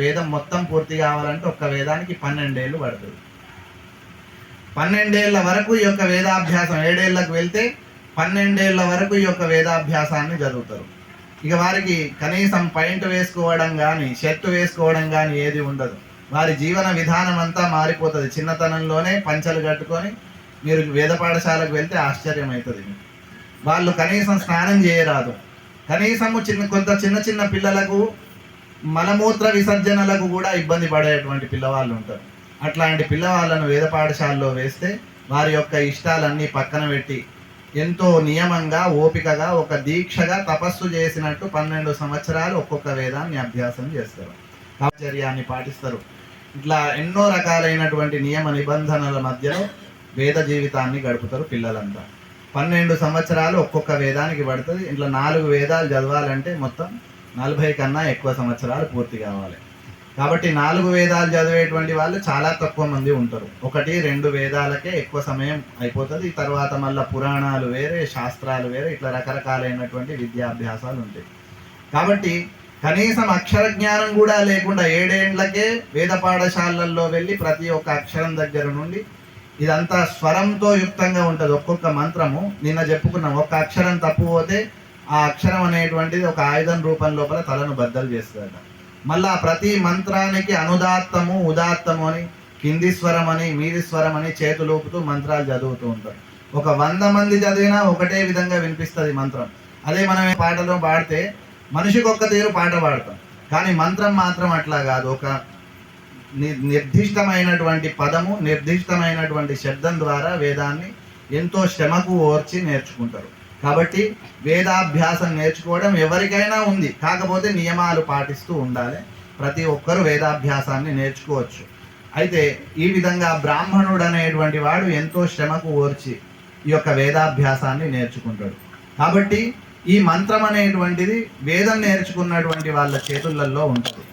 వేదం మొత్తం పూర్తి కావాలంటే ఒక్క వేదానికి పన్నెండేళ్ళు పడుతుంది. పన్నెండేళ్ళ వరకు ఈ యొక్క వేదాభ్యాసం ఏడేళ్ళకు వెళ్తే పన్నెండేళ్ళ వరకు ఈ యొక్క వేదాభ్యాసాన్ని చదువుతారు. ఇక వారికి కనీసం పైంట్ వేసుకోవడం కానీ షర్ట్ వేసుకోవడం కానీ ఏది ఉండదు. వారి జీవన విధానం అంతా మారిపోతుంది. చిన్నతనంలోనే పంచలు కట్టుకొని మీరు వేద పాఠశాలకు వెళ్తే ఆశ్చర్యం అవుతుంది వాళ్ళు కనీసం స్నానం చేయరాదు. కనీసము చిన్న కొంత చిన్న చిన్న పిల్లలకు మలమూత్ర విసర్జనలకు కూడా ఇబ్బంది పడేటువంటి పిల్లవాళ్ళు ఉంటారు. అట్లాంటి పిల్లవాళ్ళను వేద పాఠశాలలో వేస్తే వారి యొక్క ఇష్టాలన్నీ పక్కన పెట్టి ఎంతో నియమంగా ఓపికగా ఒక దీక్షగా తపస్సు చేసినట్టు పన్నెండు సంవత్సరాలు ఒక్కొక్క వేదాన్ని అభ్యాసం చేస్తారు. ఆచర్యాన్ని పాటిస్తారు. ఇట్లా ఎన్నో రకాలైనటువంటి నియమ నిబంధనల మధ్యలో వేద జీవితాన్ని గడుపుతారు పిల్లలంతా. పన్నెండు సంవత్సరాలు ఒక్కొక్క వేదానికి పడుతుంది. ఇట్లా నాలుగు వేదాలు చదవాలంటే మొత్తం నలభై కన్నా ఎక్కువ సంవత్సరాలు పూర్తి కావాలి. కాబట్టి నాలుగు వేదాలు చదివేటువంటి వాళ్ళు చాలా తక్కువ మంది ఉంటారు. ఒకటి రెండు వేదాలకే ఎక్కువ సమయం అయిపోతుంది. తర్వాత మళ్ళీ పురాణాలు వేరే శాస్త్రాలు వేరే ఇట్లా రకరకాలైనటువంటి విద్యాభ్యాసాలు ఉంటాయి. కాబట్టి కనీసం అక్షర జ్ఞానం కూడా లేకుండా ఏడేండ్లకే వేద పాఠశాలల్లో వెళ్ళి ప్రతి ఒక్క అక్షరం దగ్గర నుండి ఇదంతా స్వరంతో యుక్తంగా ఉంటుంది. ఒక్కొక్క మంత్రము నిన్న చెప్పుకున్నాం. ఒక్క అక్షరం తప్పు పోతే ఆ అక్షరం అనేటువంటిది ఒక ఆయుధం రూపం లోపల తలను బద్దలు చేస్తుందట. మళ్ళా ప్రతి మంత్రానికి అనుదాత్తము ఉదాత్తము అని కింది స్వరం అని మీది స్వరం అని చేతులూపుతూ మంత్రాలు చదువుతూ ఉంటారు ఒక వంద మంది చదివినా ఒకటే విధంగా వినిపిస్తుంది మంత్రం. అదే మనం పాటలో పాడితే మనిషికి ఒక్క తీరు పాట పాడతాం. కానీ మంత్రం మాత్రం అట్లా కాదు. ఒక ని- నిర్దిష్టమైనటువంటి పదము నిర్దిష్టమైనటువంటి శబ్దం ద్వారా వేదాన్ని ఎంతో శ్రమకు ఓర్చి నేర్చుకుంటారు. కాబట్టి వేదాభ్యాసం నేర్చుకోవడం ఎవరికైనా ఉంది. కాకపోతే నియమాలు పాటిస్తూ ఉండాలి. ప్రతి ఒక్కరూ వేదాభ్యాసాన్ని నేర్చుకోవచ్చు. అయితే ఈ విధంగా బ్రాహ్మణుడు అనేటువంటి వాడు ఎంతో శ్రమకు ఓర్చి ఈ యొక్క వేదాభ్యాసాన్ని నేర్చుకుంటాడు. కాబట్టి ఈ మంత్రం అనేటువంటిది వేదం నేర్చుకున్నటువంటి వాళ్ళ చేతులలో ఉంటుంది.